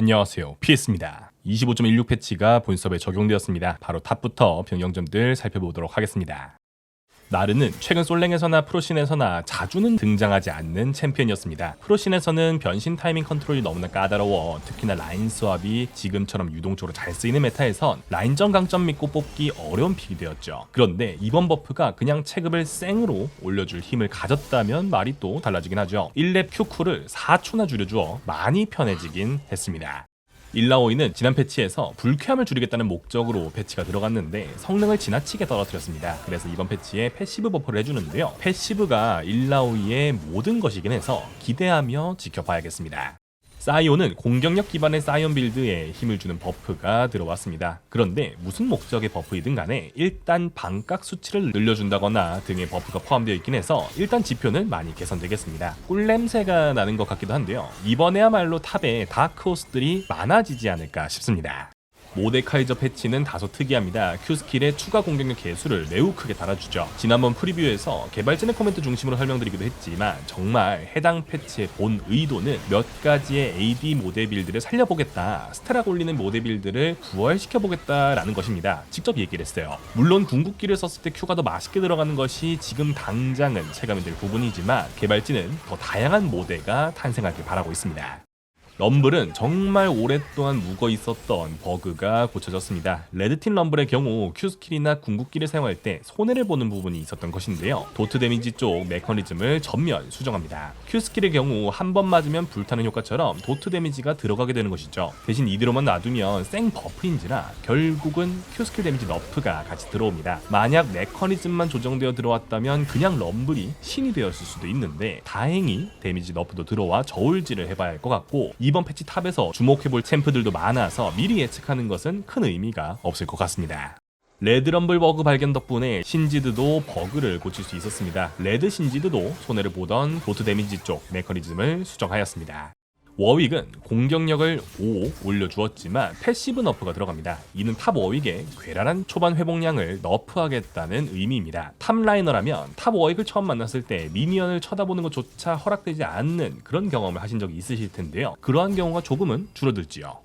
안녕하세요. PS입니다. 25.16 패치가 본섭에 적용되었습니다. 바로 탑부터 변경점들 살펴보도록 하겠습니다. 나르는 최근 솔랭에서나 프로신에서나 자주는 등장하지 않는 챔피언이었습니다. 프로신에서는 변신 타이밍 컨트롤이 너무나 까다로워 특히나 라인 스왑이 지금처럼 유동적으로 잘 쓰이는 메타에선 라인전 강점 믿고 뽑기 어려운 픽이 되었죠. 그런데 이번 버프가 그냥 체급을 생으로 올려줄 힘을 가졌다면 말이 또 달라지긴 하죠. 1렙 Q쿨을 4초나 줄여주어 많이 편해지긴 했습니다. 일라오이는 지난 패치에서 불쾌함을 줄이겠다는 목적으로 패치가 들어갔는데 성능을 지나치게 떨어뜨렸습니다. 그래서 이번 패치에 패시브 버프를 해주는데요. 패시브가 일라오이의 모든 것이긴 해서 기대하며 지켜봐야겠습니다. 사이온은 공격력 기반의 사이온 빌드에 힘을 주는 버프가 들어왔습니다. 그런데 무슨 목적의 버프이든 간에 일단 반각 수치를 늘려준다거나 등의 버프가 포함되어 있긴 해서 일단 지표는 많이 개선되겠습니다. 꿀냄새가 나는 것 같기도 한데요. 이번에야말로 탑에 다크호스들이 많아지지 않을까 싶습니다. 모데카이저 패치는 다소 특이합니다. Q 스킬의 추가 공격력 개수를 매우 크게 달아주죠. 지난번 프리뷰에서 개발진의 코멘트 중심으로 설명드리기도 했지만 정말 해당 패치의 본 의도는 몇 가지의 AD 모델 빌드를 살려보겠다, 스테락 올리는 모델 빌드를 부활시켜보겠다라는 것입니다. 직접 얘기를 했어요. 물론 궁극기를 썼을 때 Q가 더 맛있게 들어가는 것이 지금 당장은 체감이 될 부분이지만 개발진은 더 다양한 모델가 탄생하길 바라고 있습니다. 럼블은 정말 오랫동안 묵어 있었던 버그가 고쳐졌습니다. 레드팀 럼블의 경우 Q스킬이나 궁극기를 사용할 때 손해를 보는 부분이 있었던 것인데요. 도트 데미지 쪽 메커니즘을 전면 수정합니다. Q스킬의 경우 한 번 맞으면 불타는 효과처럼 도트 데미지가 들어가게 되는 것이죠. 대신 이대로만 놔두면 생 버프인지라 결국은 Q스킬 데미지 너프가 같이 들어옵니다. 만약 메커니즘만 조정되어 들어왔다면 그냥 럼블이 신이 되었을 수도 있는데 다행히 데미지 너프도 들어와 저울질을 해봐야 할 것 같고 이번 패치 탑에서 주목해볼 챔프들도 많아서 미리 예측하는 것은 큰 의미가 없을 것 같습니다. 레드럼블 버그 발견 덕분에 신지드도 버그를 고칠 수 있었습니다. 레드 신지드도 손해를 보던 도트 데미지 쪽 메커니즘을 수정하였습니다. 워윅은 공격력을 5 올려주었지만 패시브 너프가 들어갑니다. 이는 탑 워윅의 괴랄한 초반 회복량을 너프하겠다는 의미입니다. 탑 라이너라면 탑 워윅을 처음 만났을 때 미니언을 쳐다보는 것조차 허락되지 않는 그런 경험을 하신 적이 있으실 텐데요. 그러한 경우가 조금은 줄어들지요.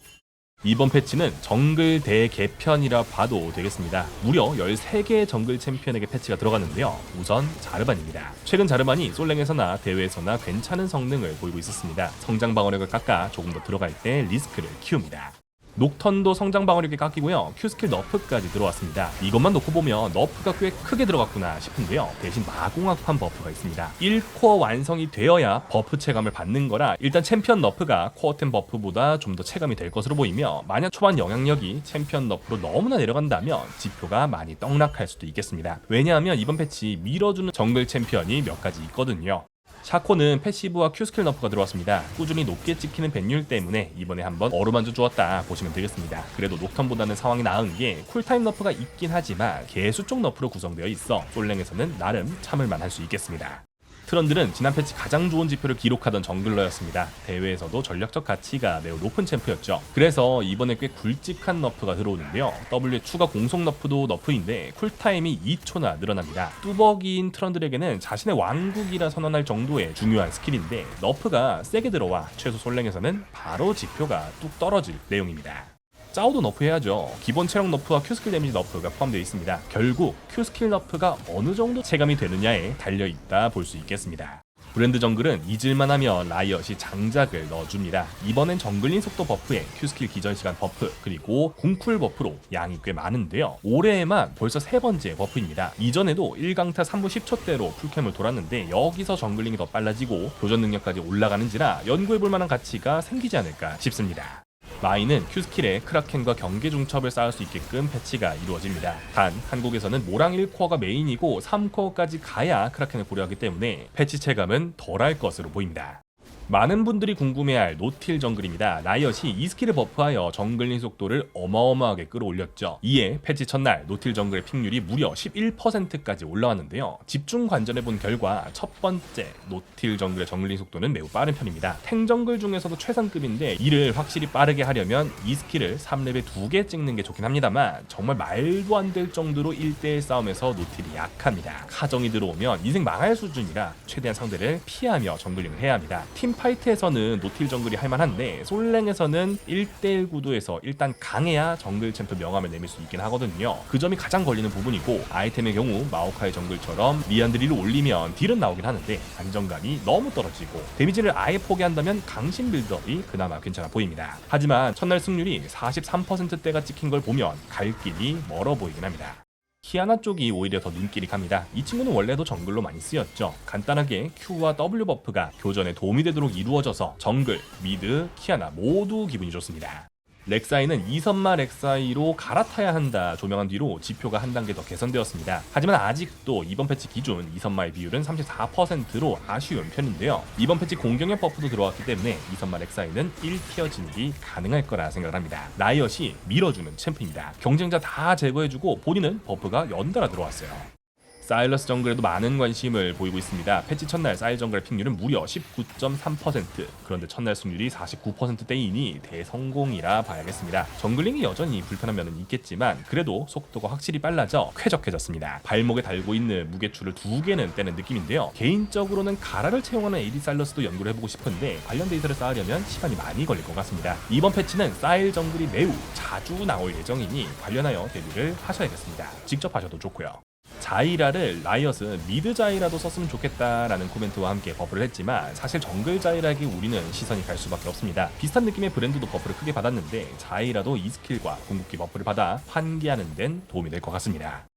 이번 패치는 정글 대개편이라 봐도 되겠습니다. 무려 13개의 정글 챔피언에게 패치가 들어갔는데요. 우선 자르반입니다. 최근 자르반이 솔랭에서나 대회에서나 괜찮은 성능을 보이고 있었습니다. 성장 방어력을 깎아 조금 더 들어갈 때 리스크를 키웁니다. 녹턴도 성장 방어력이 깎이고요. Q스킬 너프까지 들어왔습니다. 이것만 놓고 보면 너프가 꽤 크게 들어갔구나 싶은데요. 대신 마공학판 버프가 있습니다. 1코어 완성이 되어야 버프 체감을 받는 거라 일단 챔피언 너프가 코어10 버프보다 좀 더 체감이 될 것으로 보이며 만약 초반 영향력이 챔피언 너프로 너무나 내려간다면 지표가 많이 떡락할 수도 있겠습니다. 왜냐하면 이번 패치 밀어주는 정글 챔피언이 몇 가지 있거든요. 샤코는 패시브와 Q스킬 너프가 들어왔습니다. 꾸준히 높게 찍히는 밴율 때문에 이번에 한번 어루만져 주었다 보시면 되겠습니다. 그래도 녹턴보다는 상황이 나은 게 쿨타임 너프가 있긴 하지만 개수 쪽 너프로 구성되어 있어 솔랭에서는 나름 참을 만 할 수 있겠습니다. 트런들은 지난 패치 가장 좋은 지표를 기록하던 정글러였습니다. 대회에서도 전략적 가치가 매우 높은 챔프였죠. 그래서 이번에 꽤 굵직한 너프가 들어오는데요. W의 추가 공속 너프도 너프인데 쿨타임이 2초나 늘어납니다. 뚜벅이인 트런들에게는 자신의 왕국이라 선언할 정도의 중요한 스킬인데 너프가 세게 들어와 최소 솔랭에서는 바로 지표가 뚝 떨어질 내용입니다. 짜오도 너프 해야죠. 기본 체력 너프와 Q스킬 데미지 너프가 포함되어 있습니다. 결국 Q스킬 너프가 어느 정도 체감이 되느냐에 달려 있다 볼 수 있겠습니다. 브랜드 정글은 잊을만 하면 라이엇이 장작을 넣어줍니다. 이번엔 정글린 속도 버프에 Q스킬 기절 시간 버프 그리고 궁쿨 버프로 양이 꽤 많은데요. 올해에만 벌써 세 번째 버프입니다. 이전에도 1강타 3분 10초대로 풀캠을 돌았는데 여기서 정글링이 더 빨라지고 교전 능력까지 올라가는지라 연구해볼 만한 가치가 생기지 않을까 싶습니다. 마이는 Q스킬에 크라켄과 경계 중첩을 쌓을 수 있게끔 패치가 이루어집니다. 단 한국에서는 모랑 1코어가 메인이고 3코어까지 가야 크라켄을 보려하기 때문에 패치 체감은 덜할 것으로 보입니다. 많은 분들이 궁금해할 노틸 정글입니다. 라이엇이 이 스킬을 버프하여 정글링 속도를 어마어마하게 끌어올렸죠. 이에 패치 첫날 노틸 정글의 픽률이 무려 11%까지 올라왔는데요. 집중 관전해본 결과 첫 번째 노틸 정글의 정글링 속도는 매우 빠른 편입니다. 탱 정글 중에서도 최상급인데 이를 확실히 빠르게 하려면 이 스킬을 3렙에 2개 찍는 게 좋긴 합니다만 정말 말도 안 될 정도로 1대1 싸움에서 노틸이 약합니다. 카정이 들어오면 인생 망할 수준이라 최대한 상대를 피하며 정글링을 해야 합니다. 팀팀 파이트에서는 노틸 정글이 할만한데 솔랭에서는 1대1 구도에서 일단 강해야 정글 챔프 명함을 내밀 수 있긴 하거든요. 그 점이 가장 걸리는 부분이고 아이템의 경우 마오카이 정글처럼 리안드리를 올리면 딜은 나오긴 하는데 안정감이 너무 떨어지고 데미지를 아예 포기한다면 강신 빌드업이 그나마 괜찮아 보입니다. 하지만 첫날 승률이 43%대가 찍힌 걸 보면 갈 길이 멀어 보이긴 합니다. 키아나 쪽이 오히려 더 눈길이 갑니다. 이 친구는 원래도 정글로 많이 쓰였죠. 간단하게 Q와 W 버프가 교전에 도움이 되도록 이루어져서 정글, 미드, 키아나 모두 기분이 좋습니다. 렉사이는 이선마 렉사이로 갈아타야 한다 조명한 뒤로 지표가 한 단계 더 개선되었습니다. 하지만 아직도 이번 패치 기준 이선마의 비율은 34%로 아쉬운 편인데요. 이번 패치 공격력 버프도 들어왔기 때문에 이선마 렉사이는 1티어 진입이 가능할 거라 생각을 합니다. 라이엇이 밀어주는 챔프입니다. 경쟁자 다 제거해주고 본인은 버프가 연달아 들어왔어요. 사일러스 정글에도 많은 관심을 보이고 있습니다. 패치 첫날 사일 정글의 픽률은 무려 19.3%. 그런데 첫날 승률이 49%대이니 대성공이라 봐야겠습니다. 정글링이 여전히 불편한 면은 있겠지만 그래도 속도가 확실히 빨라져 쾌적해졌습니다. 발목에 달고 있는 무게추를 두 개는 떼는 느낌인데요. 개인적으로는 가라를 채용하는 AD 사일러스도 연구를 해보고 싶은데 관련 데이터를 쌓으려면 시간이 많이 걸릴 것 같습니다. 이번 패치는 사일 정글이 매우 자주 나올 예정이니 관련하여 대비를 하셔야겠습니다. 직접 하셔도 좋고요. 자이라를 라이엇은 미드 자이라도 썼으면 좋겠다라는 코멘트와 함께 버프를 했지만 사실 정글 자이라에게 우리는 시선이 갈 수밖에 없습니다. 비슷한 느낌의 브랜드도 버프를 크게 받았는데 자이라도 이 스킬과 궁극기 버프를 받아 환기하는 데는 도움이 될 것 같습니다.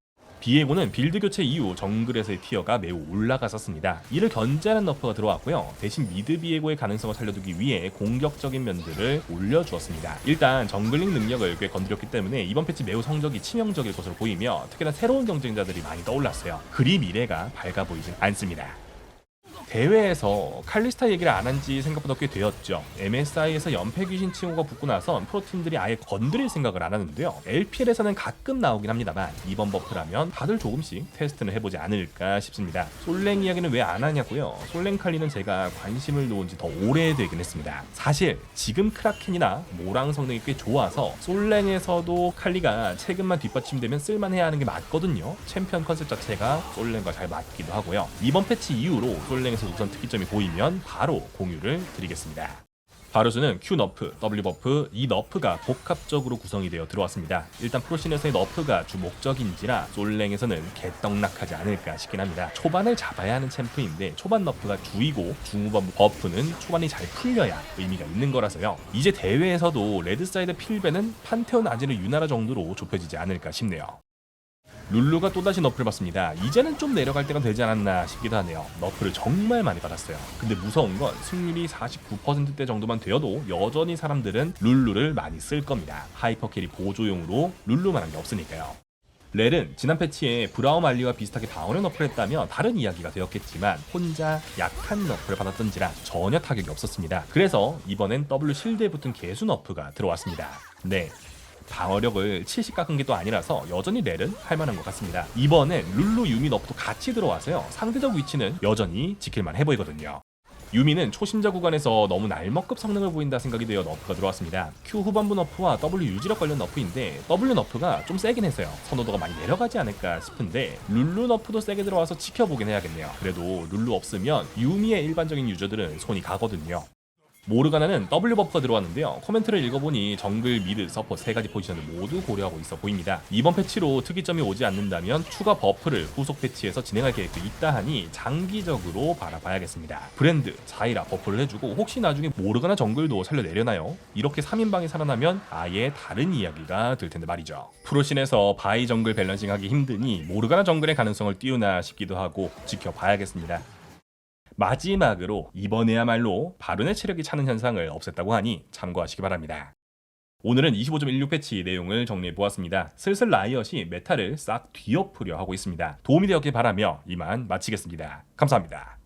비에고는 빌드 교체 이후 정글에서의 티어가 매우 올라갔었습니다. 이를 견제하는 너프가 들어왔고요. 대신 미드 비에고의 가능성을 살려두기 위해 공격적인 면들을 올려주었습니다. 일단 정글링 능력을 꽤 건드렸기 때문에 이번 패치 매우 성적이 치명적일 것으로 보이며 특히나 새로운 경쟁자들이 많이 떠올랐어요. 그리 미래가 밝아 보이진 않습니다. 대회에서 칼리스타 얘기를 안 한 지 생각보다 꽤 되었죠. MSI에서 연패 귀신 칭호가 붙고 나선 프로팀들이 아예 건드릴 생각을 안 하는데요. LPL에서는 가끔 나오긴 합니다만 이번 버프라면 다들 조금씩 테스트는 해보지 않을까 싶습니다. 솔랭 이야기는 왜 안 하냐고요? 솔랭 칼리는 제가 관심을 놓은 지 더 오래되긴 했습니다. 사실 지금 크라켄이나 모랑 성능이 꽤 좋아서 솔랭에서도 칼리가 최근만 뒷받침되면 쓸만해야 하는 게 맞거든요. 챔피언 컨셉 자체가 솔랭과 잘 맞기도 하고요. 이번 패치 이후로 솔랭 에서 우선 특기점이 보이면 바로 공유를 드리겠습니다. 바루스는 Q 너프, W 버프, 이 너프가 복합적으로 구성이 되어 들어왔습니다. 일단 프로신에서의 너프가 주 목적인지라 솔랭에서는 개떡락하지 않을까 싶긴 합니다. 초반을 잡아야 하는 챔프인데 초반 너프가 주이고 중후반 버프는 초반이 잘 풀려야 의미가 있는 거라서요. 이제 대회에서도 레드사이드 필배는 판테온 아지르 유나라 정도로 좁혀지지 않을까 싶네요. 룰루가 또다시 너프를 받습니다. 이제는 좀 내려갈 때가 되지 않았나 싶기도 하네요. 너프를 정말 많이 받았어요. 근데 무서운 건 승률이 49%대 정도만 되어도 여전히 사람들은 룰루를 많이 쓸 겁니다. 하이퍼 캐리 보조용으로 룰루만한 게 없으니까요. 렐은 지난 패치에 브라움 알리와 비슷하게 방어력 너프를 했다면 다른 이야기가 되었겠지만 혼자 약한 너프를 받았던지라 전혀 타격이 없었습니다. 그래서 이번엔 W 실드에 붙은 개수 너프가 들어왔습니다. 네, 방어력을 70 깎은 게 또 아니라서 여전히 렐은 할만한 것 같습니다. 이번엔 룰루 유미 너프도 같이 들어와서요. 상대적 위치는 여전히 지킬만 해 보이거든요. 유미는 초심자 구간에서 너무 날먹급 성능을 보인다 생각이 되어 너프가 들어왔습니다. Q 후반부 너프와 W 유지력 관련 너프인데 W 너프가 좀 세긴 했어요. 선호도가 많이 내려가지 않을까 싶은데 룰루 너프도 세게 들어와서 지켜보긴 해야겠네요. 그래도 룰루 없으면 유미의 일반적인 유저들은 손이 가거든요. 모르가나는 W 버프가 들어왔는데요. 코멘트를 읽어보니 정글, 미드, 서포 세 가지 포지션을 모두 고려하고 있어 보입니다. 이번 패치로 특이점이 오지 않는다면 추가 버프를 후속 패치에서 진행할 계획도 있다 하니 장기적으로 바라봐야겠습니다. 브랜드, 자이라 버프를 해주고 혹시 나중에 모르가나 정글도 살려내려나요? 이렇게 3인방이 살아나면 아예 다른 이야기가 될 텐데 말이죠. 프로신에서 바이 정글 밸런싱 하기 힘드니 모르가나 정글의 가능성을 띄우나 싶기도 하고 지켜봐야겠습니다. 마지막으로 이번에야말로 바른의 체력이 차는 현상을 없앴다고 하니 참고하시기 바랍니다. 오늘은 25.16 패치 내용을 정리해 보았습니다. 슬슬 라이엇이 메타를 싹 뒤엎으려 하고 있습니다. 도움이 되었길 바라며 이만 마치겠습니다. 감사합니다.